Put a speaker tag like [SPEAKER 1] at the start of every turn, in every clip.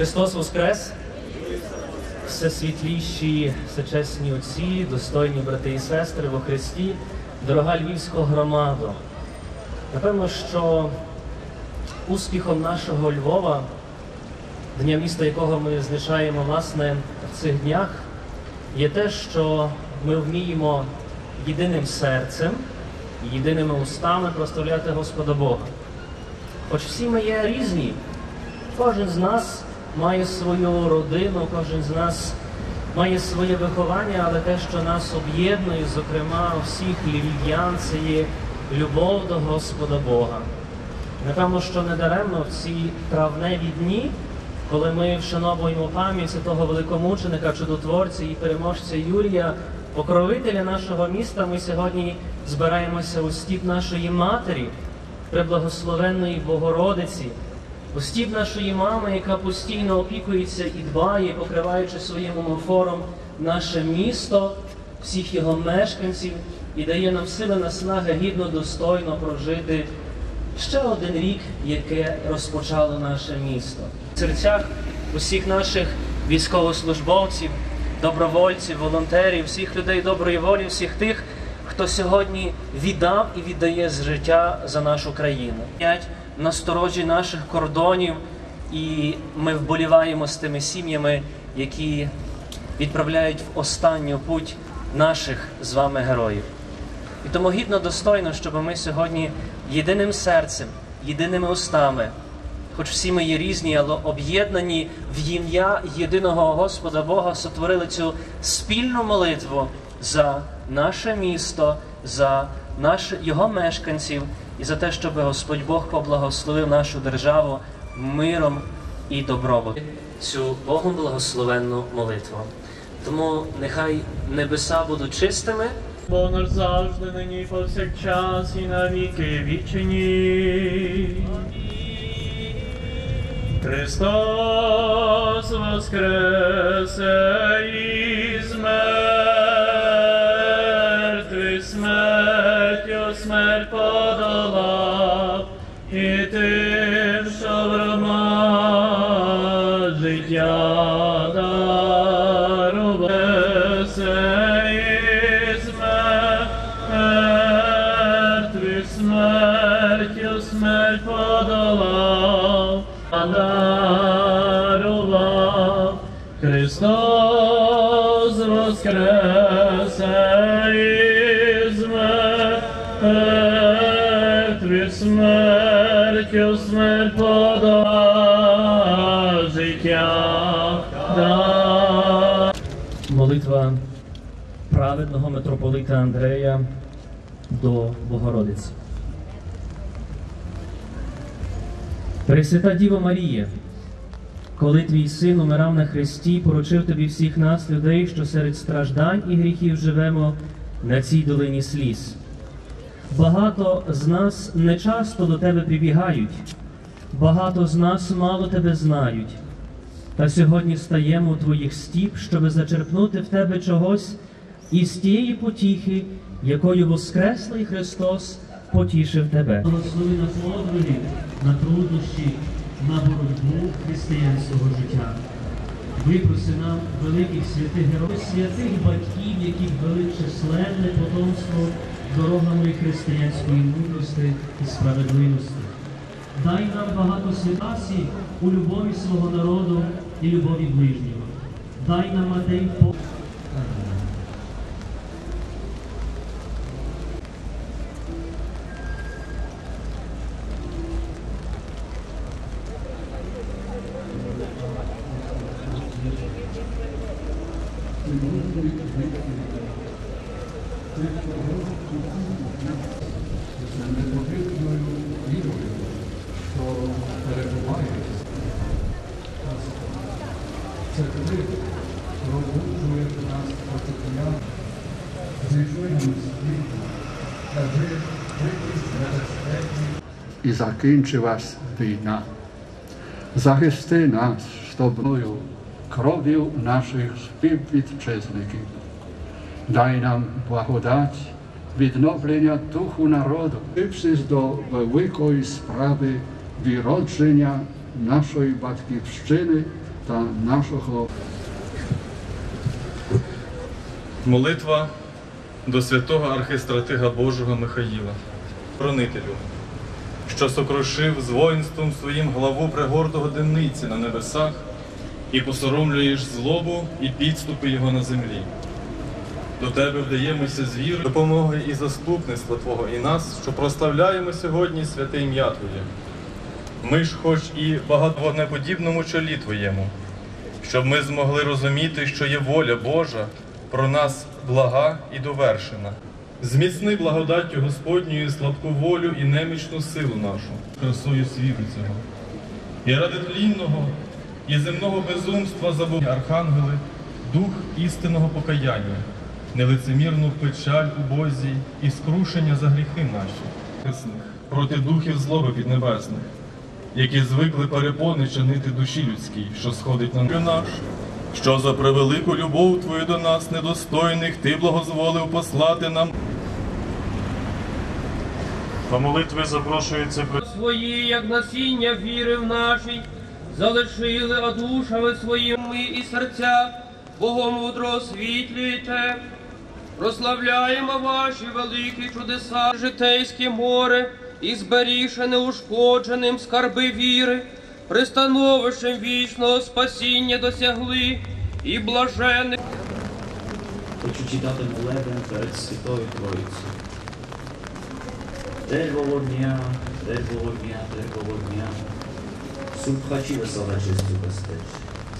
[SPEAKER 1] Христос Воскрес! Всесвітліші, всечесні отці, достойні брати і сестри во Христі, дорога львівська громада. Напевно, що успіхом нашого Львова, дня міста, якого ми знищаємо власне в цих днях, є те, що ми вміємо єдиним серцем, єдиними устами прославляти Господа Бога. Хоч всі ми є різні, кожен з нас має свою родину, кожен з нас має своє виховання, але те, що нас об'єднує, зокрема всіх львів'ян, це є любов до Господа Бога. Напевно, що недаремно в ці травневі дні, коли ми вшановуємо пам'ять святого великомученика, чудотворця і переможця Юрія, покровителя нашого міста, ми сьогодні збираємося у стіп нашої матері, преблагословенної Богородиці, у стіп нашої мами, яка постійно опікується і дбає, покриваючи своїм омофором наше місто, всіх його мешканців і дає нам сили наснаги гідно, достойно прожити ще один рік, яке розпочало наше місто. В серцях усіх наших військовослужбовців, добровольців, волонтерів, всіх людей доброї волі, всіх тих, хто сьогодні віддав і віддає з життя за нашу країну. Насторожі наших кордонів, і ми вболіваємо з тими сім'ями, які відправляють в останню путь наших з вами героїв. І тому гідно достойно, щоб ми сьогодні єдиним серцем, єдиними устами, хоч всі ми є різні, але об'єднані в ім'я єдиного Господа Бога, сотворили цю спільну молитву за наше місто, за наш, його мешканців і за те, щоб Господь Бог поблагословив нашу державу миром і добробутом. Цю Богом благословенну молитву. Тому нехай небеса будуть чистими.
[SPEAKER 2] Бо наш завжди нині повсякчас і на віки вічені. Христос воскресе смерть подолав, а дарував Христос воскресе із мертвих смертю смерть подолав, життя дав.
[SPEAKER 1] Молитва праведного митрополита Андрея до Богородиці. Пресвята Діво Марія, коли твій син умирав на хресті, поручив тобі всіх нас, людей, що серед страждань і гріхів живемо на цій долині сліз. Багато з нас не часто до тебе прибігають, багато з нас мало тебе знають. Та сьогодні стаємо у твоїх стіп, щоби зачерпнути в тебе чогось із тієї потіхи, якою Воскреслий Христос потішив тебе. Благослови на подвиги, на труднощі, на боротьбу християнського життя. Випроси нам великих святих героїв, святих батьків, які ввели численне потомство дорогами християнської мудрості і справедливості. Дай нам багато святасі у любові свого народу і любові ближнього. Дай нам Матей по.
[SPEAKER 3] i zakończyła wina. Zachysty nas sztobnoju, krowił naszych współwitczyznych. Daj nam błagodać widnowienia duchu narodu, przyjść do wielkiej sprawy wyrodzenia naszej Batkivszczyny Христа нашого.
[SPEAKER 4] Молитва до святого архистратига Божого Михаїла, хронителю, що сокрушив з воїнством своїм главу пригордого дениці на небесах і посоромлюєш злобу і підступи його на землі. До тебе вдаємося з вірою, допомоги і заступництва Твого і нас, що прославляємо сьогодні святе ім'я Твоє. Ми ж, хоч і багато вогнеподібному чолі Твоєму, щоб ми змогли розуміти, що є воля Божа про нас блага і довершена. Зміцни благодаттю Господньою слабку волю і немічну силу нашу, красою світу цього. І ради тлінного і земного безумства забув архангели, дух істинного покаяння, нелицемірну печаль у Бозі і скрушення за гріхи наші, проти духів злоби піднебесних які звикли перепони чинити душі людській, що сходить на наш, що за превелику любов Твою до нас, недостойних, Ти благозволив послати нам.
[SPEAKER 5] До молитви запрошується
[SPEAKER 6] свої, як насіння віри в нашій, залишили одушами своїми і серця, Богом мудро освітлюйте. Прославляємо ваші великі чудеса, житейське море, і зберігши неушкодженим скарби віри, пристановищем вічного спасіння досягли і блажених.
[SPEAKER 7] Хочу читати молебен перед Святою Троїцею. Тежбого дня, тежбого дня, тежбого дня. Субхачі весела чисту безпеч.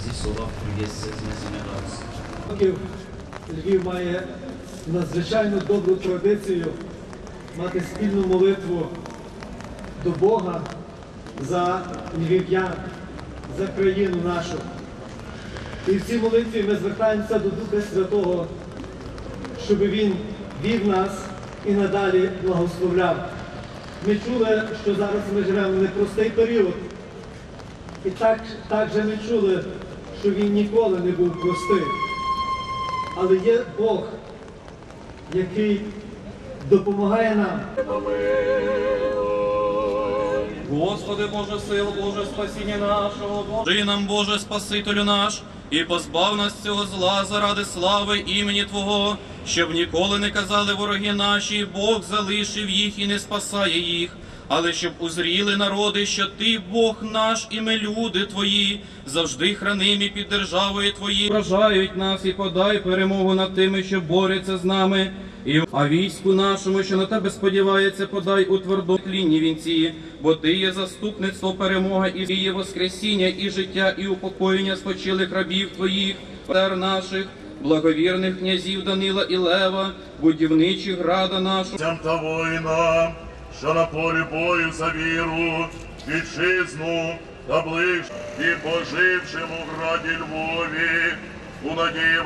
[SPEAKER 7] Зі слова приєсться з незміраз.
[SPEAKER 8] років Львів має надзвичайно добру традицію мати спільну молитву до Бога за львів'ян, за країну нашу. І в цій молитві ми звертаємося до Духа Святого, щоб Він вів нас і надалі благословляв. Ми чули, що зараз ми живемо в непростий період. І так, так же ми чули, що він ніколи не був простий. Але є Бог, який допомагає нам.
[SPEAKER 9] Господи Боже сил, Боже спасіння нашого, Боже нам, Боже Спасителю наш, і позбав нас цього зла заради слави імені Твого, щоб ніколи не казали вороги наші, Бог залишив їх і не спасає їх. Але щоб узріли народи, що ти Бог наш, і ми люди Твої, завжди хранимі під державою Твоєю. Вражають нас і подай перемогу над тими, що борються з нами. І а війську нашому, що на тебе сподівається, подай у твердотлінні вінці, бо ти є заступництво, перемога і є воскресіння, і життя, і упокоєння спочилих рабів твоїх, цар наших, благовірних князів Данила і Лева, будівничих града нашого.
[SPEAKER 5] Та воїна, що на полі бою за віру, вітчизну та ближ, і пожившим у граді Львові, у надії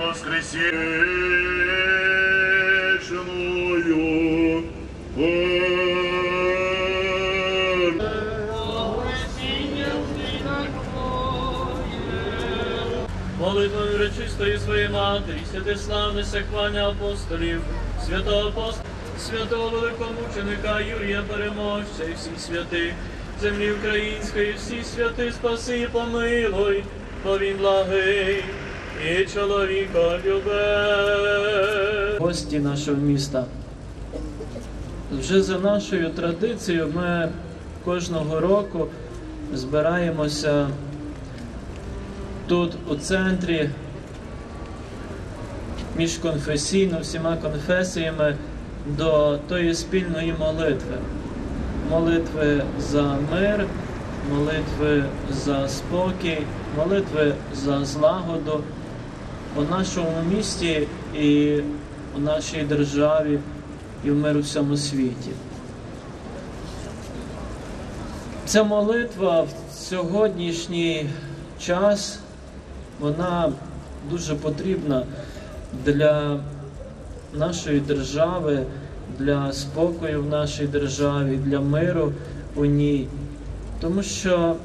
[SPEAKER 5] воскресінною.
[SPEAKER 10] Молитвою речистої своєї матері, святиславне секвання апостолів, святого апостола, святого великомученика Юрія Переможця і всіх святих, землі української, всі святи, спаси і помилуй, бо він благий і чоловіка любе.
[SPEAKER 2] Гості нашого міста. Вже за нашою традицією ми кожного року збираємося тут у центрі міжконфесійно всіма конфесіями до тої спільної молитви. Молитви за мир, молитви за спокій, молитви за злагоду у нашому місті і у нашій державі і в миру всьому світі. Ця молитва в сьогоднішній час вона дуже потрібна для нашої держави, для спокою в нашій державі, для миру у ній. Тому що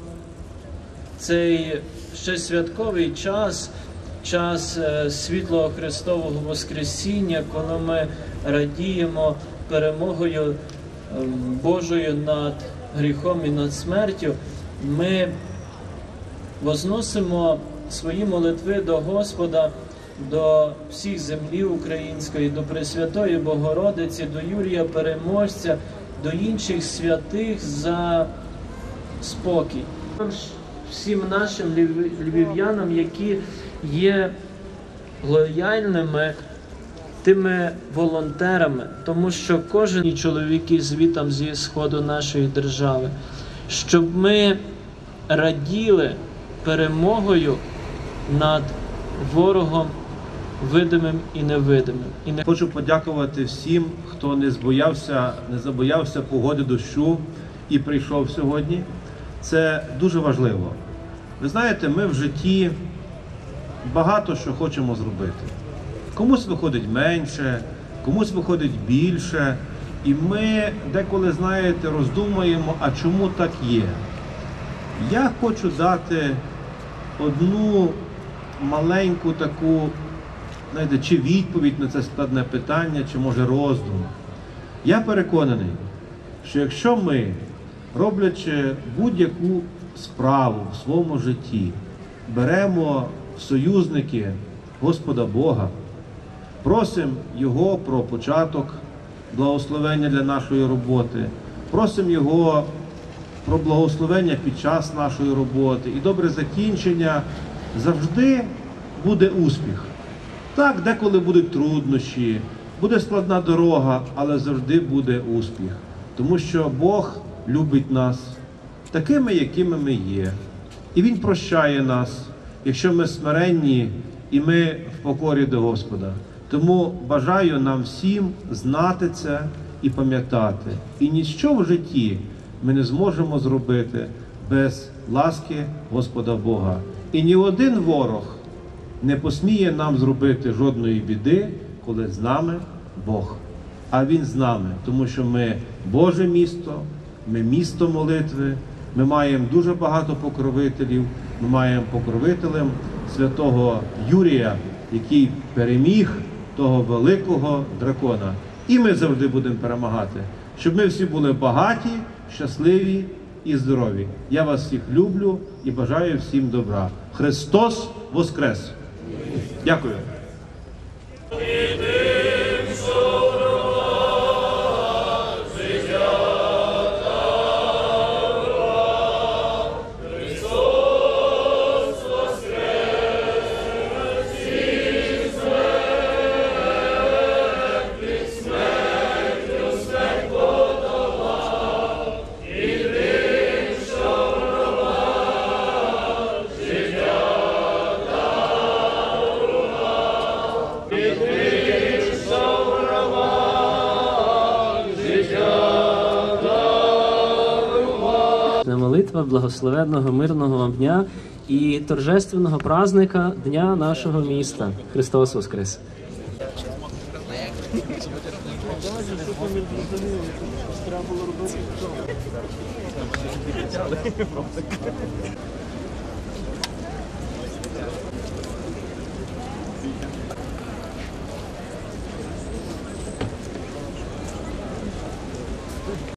[SPEAKER 2] цей ще святковий час, час е, світлого Христового Воскресіння, коли ми радіємо перемогою ем, Божою над гріхом і над смертю, ми возносимо свої молитви до Господа, до всіх землі української, до Пресвятої Богородиці, до Юрія Переможця, до інших святих за спокій. Всім нашим львів'янам, які є лояльними тими волонтерами, тому що кожен і чоловіки звітам зі сходу нашої держави, щоб ми раділи перемогою над ворогом видимим і невидимим. І не
[SPEAKER 11] Хочу подякувати всім, хто не збоявся, не забоявся погоди дощу і прийшов сьогодні. Це дуже важливо. Ви знаєте, ми в житті багато що хочемо зробити. Комусь виходить менше, комусь виходить більше. І ми деколи, знаєте, роздумуємо, а чому так є. Я хочу дати одну маленьку таку, знаєте, чи відповідь на це складне питання, чи може роздум. Я переконаний, що якщо ми, роблячи будь-яку справу в своєму житті, беремо союзники Господа Бога, просимо Його про початок благословення для нашої роботи, просимо Його про благословення під час нашої роботи і добре закінчення, завжди буде успіх. Так, деколи будуть труднощі, буде складна дорога, але завжди буде успіх. Тому що Бог любить нас такими, якими ми є. І Він прощає нас, якщо ми смиренні і ми в покорі до Господа. Тому бажаю нам всім знати це і пам'ятати. І ніщо в житті ми не зможемо зробити без ласки Господа Бога. І ні один ворог не посміє нам зробити жодної біди, коли з нами Бог. А Він з нами, тому що ми Боже місто, ми місто молитви, ми маємо дуже багато покровителів. Ми маємо покровителем святого Юрія, який переміг того великого дракона. І ми завжди будемо перемагати, щоб ми всі були багаті, щасливі і здорові. Я вас всіх люблю і бажаю всім добра. Христос Воскрес! Дякую.
[SPEAKER 2] Благословенного мирного вам дня і торжественного празника Дня нашого міста. Христос Воскрес!